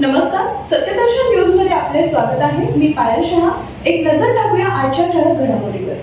नमस्कार सत्यदर्शन न्यूजमध्ये आपले स्वागत आहे. मी पायल शहा. एक नजर टाकूया आजच्या ठळक घडामोडीवर.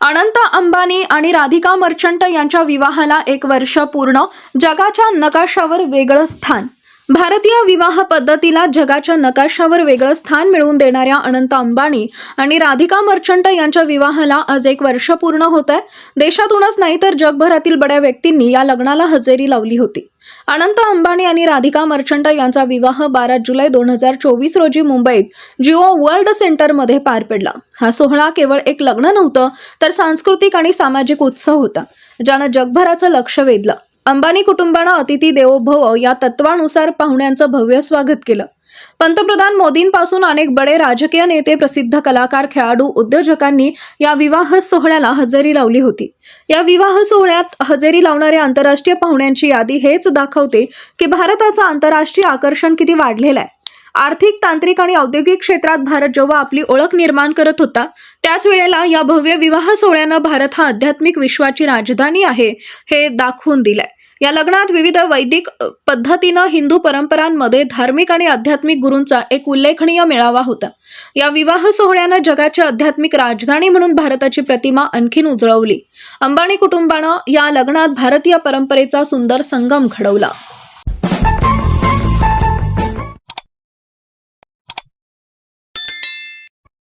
अनंत अंबानी आणि राधिका मर्चंट यांच्या विवाहाला एक वर्ष पूर्ण जगाच्या नकाशावर वेगळं स्थान. भारतीय विवाह पद्धतीला जगाच्या नकाशावर वेगळं स्थान मिळवून देणाऱ्या अनंत अंबानी आणि राधिका मर्चंट यांच्या विवाहाला आज एक वर्ष पूर्ण होत आहे देशातूनच नाही तर जगभरातील बड्या व्यक्तींनी या लग्नाला हजेरी लावली होती. अनंत अंबानी आणि राधिका मर्चंट यांचा विवाह बारा जुलै दोन हजार चोवीस रोजी मुंबईत जिओ वर्ल्ड सेंटरमध्ये पार पडला. हा सोहळा केवळ एक लग्न नव्हतं तर सांस्कृतिक आणि सामाजिक उत्सव होता ज्यानं जगभराचं लक्ष वेधलं. अंबानी कुटुंबानं अतिथी देवो भव या तत्वानुसार पाहुण्यांचं भव्य स्वागत केलं. पंतप्रधान मोदींपासून अनेक बडे राजकीय नेते प्रसिद्ध कलाकार खेळाडू उद्योजकांनी या विवाह सोहळ्याला हजेरी लावली होती. या विवाह सोहळ्यात हजेरी लावणाऱ्या आंतरराष्ट्रीय पाहुण्यांची यादी हेच दाखवते की भारताचं आंतरराष्ट्रीय आकर्षण किती वाढलेलं आहे. आर्थिक तांत्रिक आणि औद्योगिक क्षेत्रात भारत जेव्हा आपली ओळख निर्माण करत होता त्याच वेळेला या भव्य विवाह सोहळ्यानं भारत हा आध्यात्मिक विश्वाची राजधानी आहे हे दाखवून दिलंय. या लग्नात विविध वैदिक पद्धतीनं हिंदू परंपरांमध्ये धार्मिक आणि आध्यात्मिक गुरूंचा एक उल्लेखनीय मेळावा होता. या विवाह सोहळ्यानं जगाची आध्यात्मिक राजधानी म्हणून भारताची प्रतिमा आणखीन उजळवली. अंबानी कुटुंबानं या लग्नात भारतीय परंपरेचा सुंदर संगम घडवला.